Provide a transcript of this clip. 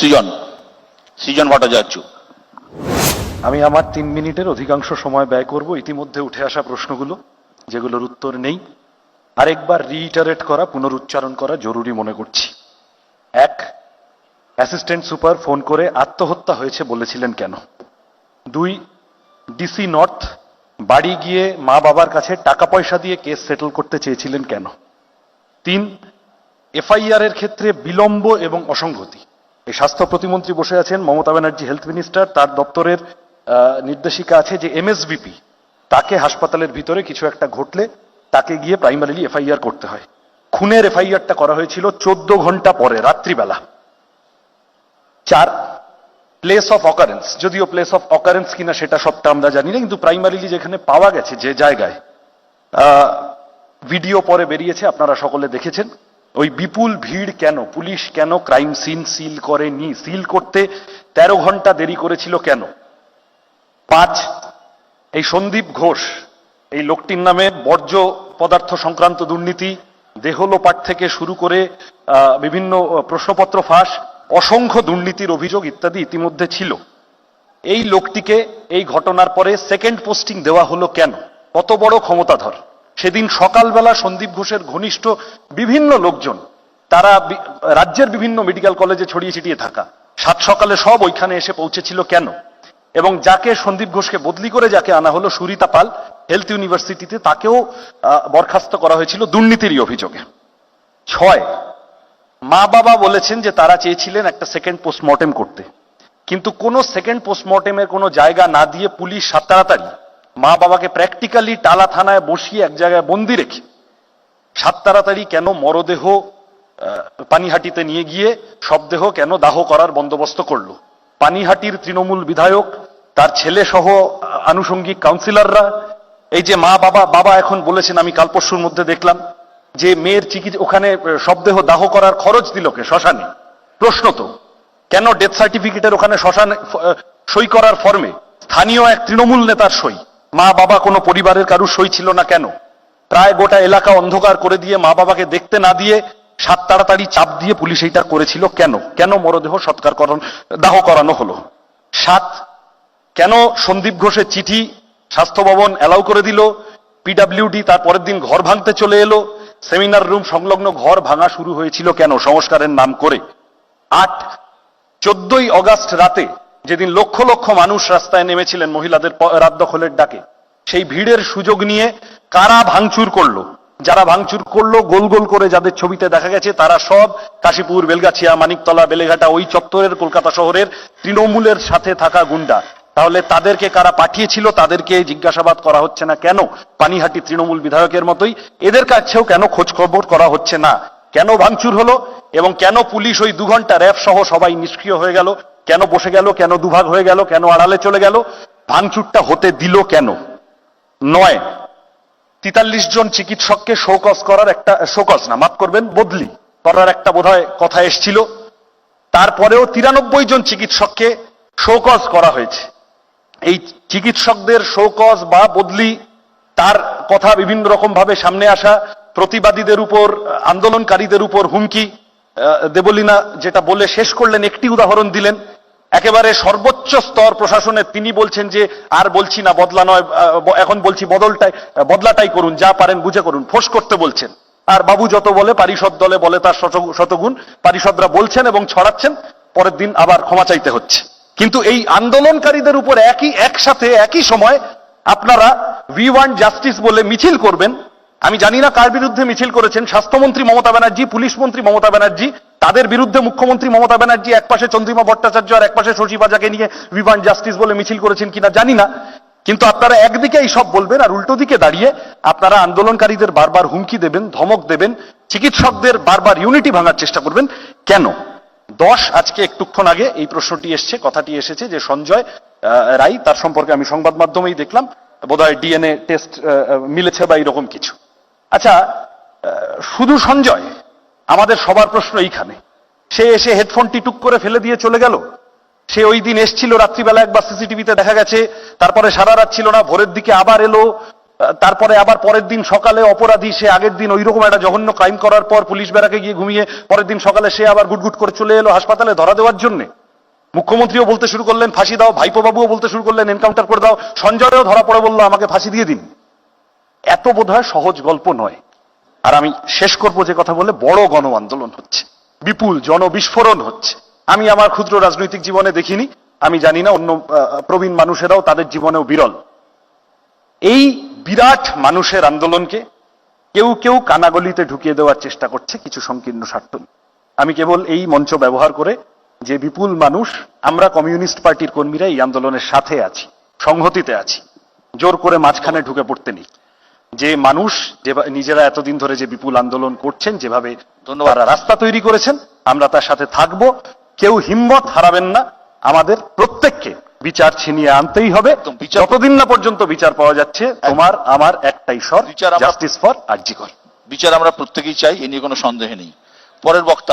সৃজন সৃজন ভট্টাচার্য। আমি আমার তিন মিনিটের অধিকাংশ সময় ব্যয় করব, ইতিমধ্যে উঠে আসা প্রশ্নগুলো, যেগুলোর উত্তর নেই। আরেকবার রিইটারেট করা, পুনরুচ্চারণ করা জরুরি মনে করছি। এক অ্যাসিস্ট্যান্ট সুপার ফোন করে আত্মহত্যা হয়েছে বলেছিলেন কেন? দুই ডিসি নর্থ বাড়ি গিয়ে মা বাবার কাছে টাকা পয়সা দিয়ে কেস সেটেল করতে চেয়েছিলেন কেন? তিন, এফআইআর এর ক্ষেত্রে বিলম্ব এবং অসঙ্গতি। এই স্বাস্থ্য প্রতিমন্ত্রী বসে আছেন মমতা ব্যানার্জি হেলথ মিনিস্টার, তার দপ্তরের নির্দেশিকা আছে যে এমএসবিপি তাকে হাসপাতালের ভিতরে কিছু একটা ঘটলে তাকে গিয়ে প্রাইমারিলি এফআইআর করতে হয়। খুনের এফআইআরটা করা হয়েছিল চোদ্দ ঘণ্টা পরে, রাত্রিবেলা। চার প্লেস অফ অকারেন্স যদিও প্লেস অফ অকারেন্স কিনা সেটা সবটা আমরা জানি না, কিন্তু প্রাইমারিলি যেখানে পাওয়া গেছে যে জায়গায় ভিডিও পরে বেরিয়েছে, আপনারা সকলে দেখেছেন। ওই বিপুল ভিড় কেন? পুলিশ কেন ক্রাইম সিন সিল করেনি? সিল করতে তেরো ঘণ্টা দেরি করেছিল কেন? পাঁচ, এই সন্দীপ ঘোষ, এই লোকটির নামে বর্জ্য পদার্থ সংক্রান্ত দুর্নীতি, দেহলোপাট থেকে শুরু করে বিভিন্ন প্রশ্নপত্র ফাঁস, অসংখ্য দুর্নীতির অভিযোগ ইত্যাদি ইতিমধ্যে ছিল। এই লোকটিকে এই ঘটনার পরে সেকেন্ড পোস্টিং দেওয়া হলো কেন? কত বড় ক্ষমতাধর? সেদিন সকালবেলা সন্দীপ ঘোষের ঘনিষ্ঠ বিভিন্ন লোকজন, তারা রাজ্যের বিভিন্ন মেডিকেল কলেজে ছড়িয়ে ছিটিয়ে থাকা। সাত সকালে সব ওইখানে এসে পৌঁছেছিল কেন? এবং যাকে সন্দীপ ঘোষকে বদলি করে যাকে আনা হলো সুরিতা পাল, হেলথ ইউনিভার্সিটিতে তাকেও বরখাস্ত করা হয়েছিল দুর্নীতিরই অভিযোগে। ছয় মা বাবা বলেছেন যে তারা চেয়েছিলেন একটা সেকেন্ড পোস্টমর্টেম করতে। কিন্তু কোনো সেকেন্ড পোস্টমর্টেমের কোনো জায়গা না দিয়ে পুলিশ সাত তাড়াতাড়ি মা বাবাকে প্র্যাকটিক্যালি টালা থানায় বসিয়ে এক জায়গায় বন্দি রেখে, সাত তাড়াতাড়ি কেন মরদেহ পানিহাটিতে নিয়ে গিয়ে শবদেহ কেন দাহ করার বন্দোবস্ত করল? পানিহাটির তৃণমূল বিধায়ক, তার ছেলে সহ আনুষঙ্গিক কাউন্সিলররা এই যে মা বাবা বাবা এখন বলেছেন, আমি কাল পরশুর মধ্যে দেখলাম, যে মেয়ের চিকিৎসা ওখানে শবদেহ দাহ করার খরচ দিল কে শ্মশানে? প্রশ্ন তো, কেন ডেথ সার্টিফিকেটের ওখানে শ্মশানে সই করার ফর্মে স্থানীয় এক তৃণমূল নেতার সই। মা বাবা কোনো পরিবারের কারুর সই ছিল না কেন? প্রায় গোটা এলাকা অন্ধকার করে দিয়ে মা বাবাকে দেখতে না দিয়ে সাত তাড়াতাড়ি চাপ দিয়ে পুলিশ এইটা করেছিল কেন? কেন মরদেহ সৎকার করণ, দাহ করানো হলো? সাত, কেন সন্দীপ ঘোষের চিঠি স্বাস্থ্য ভবন অ্যালাউ করে দিল? পিডাব্লিউডি তার পরের দিন ঘর ভাঙতে চলে এলো? সেমিনার রুম সংলগ্ন ঘর ভাঙা শুরু হয়েছিল কেন? সংস্কারের নাম করে। আট, চোদ্দই অগাস্ট রাতে যেদিন লক্ষ লক্ষ মানুষ রাস্তায় নেমেছিলেন মহিলাদের রাত দখলের ডাকে, সেই ভিড়ের সুযোগ নিয়ে কারা ভাঙচুর করল? যারা ভাঙচুর করল, গোল গোল করে যাদের ছবিতে দেখা গেছে, তারা সব কাশীপুর, বেলগাছিয়া, মানিকতলা, বেলেঘাটা, ওই চত্বরের কলকাতা শহরের তৃণমূলের সাথে থাকা গুন্ডা। তাহলে তাদেরকে কারা পাঠিয়েছিল, তাদেরকে জিজ্ঞাসাবাদ করা হচ্ছে না কেন? পানিহাটি তৃণমূল বিধায়কের মতোই এদের কাছেও কেন খোঁজ খবর করা হচ্ছে না? কেন ভাঙচুর হলো? এবং কেন পুলিশ ওই দু ঘণ্টা র্যাব সহ সবাই নিষ্ক্রিয় হয়ে গেল? কেন বসে গেল, কেন দুভাগ হয়ে গেল, কেন আড়ালে চলে গেল, ভাঙচুরটা হতে দিল কেন? নয়, তিতাল্লিশ জন চিকিৎসককে শোকজ করার একটা, শোকজ না, মাফ করবেন, বদলি করার একটা বোধহয় কথা এসছিল। তারপরেও তিরানব্বই জন চিকিৎসককে শোকজ করা হয়েছে। এই চিকিৎসকদের শোকজ বা বদলি তার কথা বিভিন্ন রকম ভাবে সামনে আসা, প্রতিবাদীদের উপর, আন্দোলনকারীদের উপর হুমকি দেবলীনা যেটা বলে শেষ করলেন, একটি উদাহরণ দিলেন। একেবারে সর্বোচ্চ স্তর প্রশাসনের তিনি বলছেন যে, আর বলছি না, বদলা নয় এখন বলছি বদলটাই বদলাটাই করুন, যা পারেন বুঝে করুন, ফোঁস করতে বলছেন। আর বাবু যত বলে, পারিষদ দলে বলে তার শতগুণ, পারিষদরা বলছেন এবং ছড়াচ্ছেন, পরের দিন আবার ক্ষমা চাইতে হচ্ছে। কিন্তু এই আন্দোলনকারীদের উপর একই, একসাথে, একই সময় আপনারা উই ওয়ান্ট জাস্টিস বলে মিছিল করবেন আমি জানি না কার বিরুদ্ধে মিছিল করেছেন। স্বাস্থ্যমন্ত্রী মমতা ব্যানার্জি, পুলিশ মন্ত্রী মমতা ব্যানার্জি, তাদের বিরুদ্ধে মুখ্যমন্ত্রী মমতা ব্যানার্জি একপাশে চন্দ্রিমা ভট্টাচার্য আর একপাশে শশী বাজাকে নিয়ে ওয়ান্ট জাস্টিস বলে মিছিল করেছেন কিনা জানি না। কিন্তু আপনারা একদিকে এই সব বলবেন আর উল্টো দিকে দাঁড়িয়ে আপনারা আন্দোলনকারীদের বারবার হুমকি দেবেন, ধমক দেবেন, চিকিৎসকদের বারবার ইউনিটি ভাঙার চেষ্টা করবেন। কেন? দশ, আজকে একটুক্ষণ আগে এই প্রশ্নটি এসছে, কথাটি এসেছে যে সঞ্জয় রায়, তার সম্পর্কে আমি সংবাদ মাধ্যমেই দেখলাম। বোধহয় ডিএনএ টেস্ট মিলেছে বা এরকম কিছু। আচ্ছা শুধু সঞ্জয়, আমাদের সবার প্রশ্ন এইখানে। সে এসে হেডফোনটি টুক করে ফেলে দিয়ে চলে গেল? সে ওই দিন এসছিল রাত্রিবেলা একবার সিসিটিভিতে দেখা গেছে, তারপরে সারা রাত ছিল না, ভোরের দিকে আবার এলো তারপরে আবার পরের দিন সকালে অপরাধী, সে আগের দিন ওইরকম একটা জঘন্য ক্রাইম করার পর পুলিশ বেড়াকে গিয়ে ঘুমিয়ে পরের দিন সকালে সে আবার গুটগুট করে চলে এলো হাসপাতালে ধরা দেওয়ার জন্য। মুখ্যমন্ত্রীও বলতে শুরু করলেন, ফাঁসি দাও ভাইপো বাবুও বলতে শুরু করলেন এনকাউন্টার করে দাও। সঞ্জয়ও ধরা পড়ে বলল, আমাকে ফাঁসি দিয়ে দিন। এত বোধহয় সহজ গল্প নয়। আর আমি শেষ করব যে কথা বলে বড় গণ আন্দোলন হচ্ছে। বিপুল জনবিস্ফোরণ হচ্ছে। আমি আমার ক্ষুদ্র রাজনৈতিক জীবনে দেখিনি। আমি জানি না অন্য প্রবীণ মানুষেরাও তাদের জীবনেও বিরল। এই বিরাট মানুষের আন্দোলনকে কেউ কেউ কানাগলিতে ঢুকিয়ে দেওয়ার চেষ্টা করছে কিছু সংকীর্ণ স্বার্থ আমি কেবল এই মঞ্চ ব্যবহার করে যে বিপুল মানুষ, আমরা কমিউনিস্ট পার্টির কর্মীরা এই আন্দোলনের সাথে আছি, সংহতিতে আছি, জোর করে মাঝখানে ঢুকে পড়তে নেই। যে মানুষ যে নিজেরা এতদিন ধরে যে বিপুল আন্দোলন করছেন যেভাবে ধন্যবাদ। রাস্তা তৈরি করেছেন আমরা তার সাথে থাকব। কেউ হিম্মত হারাবেন না। আমাদের প্রত্যেককে বিচার ছিনিয়ে আনতেই হবে। যতদিন না পর্যন্ত বিচার পাওয়া যাচ্ছে তোমার আমার একটাই আমরা- জাস্টিস ফর আরজিকর বিচার আমরা প্রত্যেকেই চাই এ নিয়ে কোনো সন্দেহ নেই। পরের বক্তা